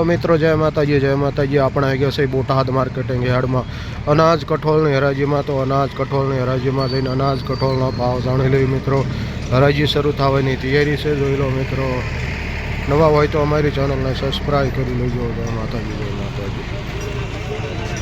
મિત્રો, જય માતાજી જય માતાજી. આપણે આવી ગયા છે બોટાદ માર્કેટિંગ યાર્ડમાં. અનાજ કઠોળની હરાજીમાં તો અનાજ કઠોળની હરાજીમાં જઈને અનાજ કઠોળનો ભાવ જાણી લઈએ મિત્રો. હરાજી શરૂ થવાની તૈયારી છે. જોઈ લો મિત્રો. નવા હોય તો અમારી ચેનલને સબસ્ક્રાઈબ કરી લેજો. જય માતાજી જય માતાજી.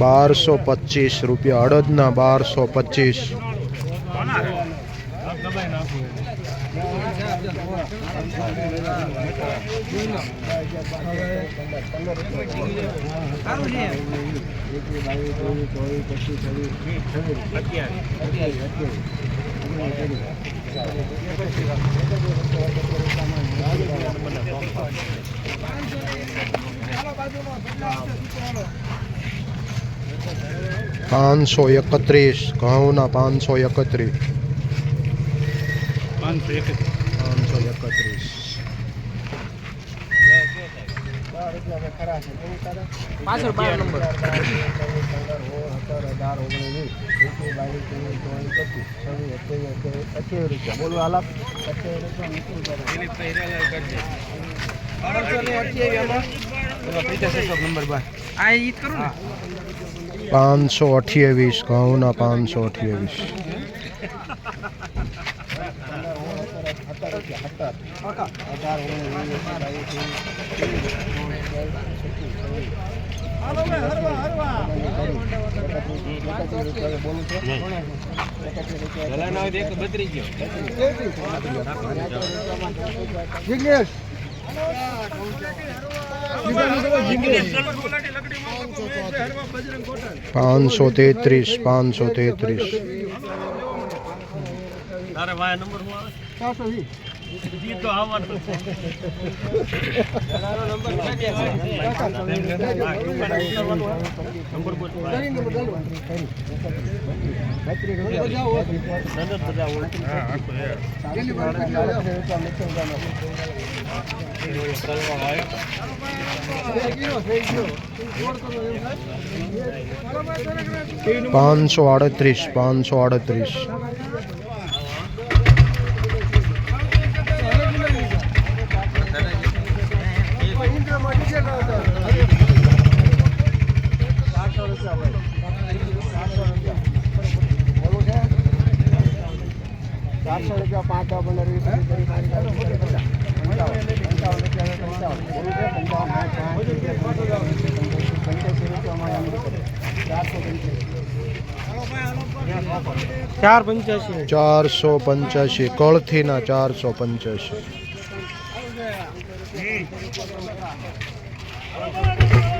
બારસો પચીસ રૂપિયા અડદના બારસો પચીસ. પાંચસો એકત્રીસ. ઘઉંના પાંચસો એકત્રીસ. પાંચસો એકત્રીસ. પાછળ બાર નંબર. અઢાર ચોવીસ અઠ્યાવીસ ઘઉંના હાલ અઠ્યાવીસ. જિજ્ઞેશ પાંચસો તેત્રીસ પાંચસો તેત્રીસ. ઓગણીસ બાવીસ પાંચસો તેત્રીસ પાંચસો તેત્રીસ પાંચસો આડત્રીસ પાંચસો આડત્રીસ. ચારસો રૂપિયા પાંચ પંદર વીસ પંચ્યાસી. ચારસો પંચ્યાસી. ચાર પંચ્યાસી ચારસો પંચ્યાસી. Thank you.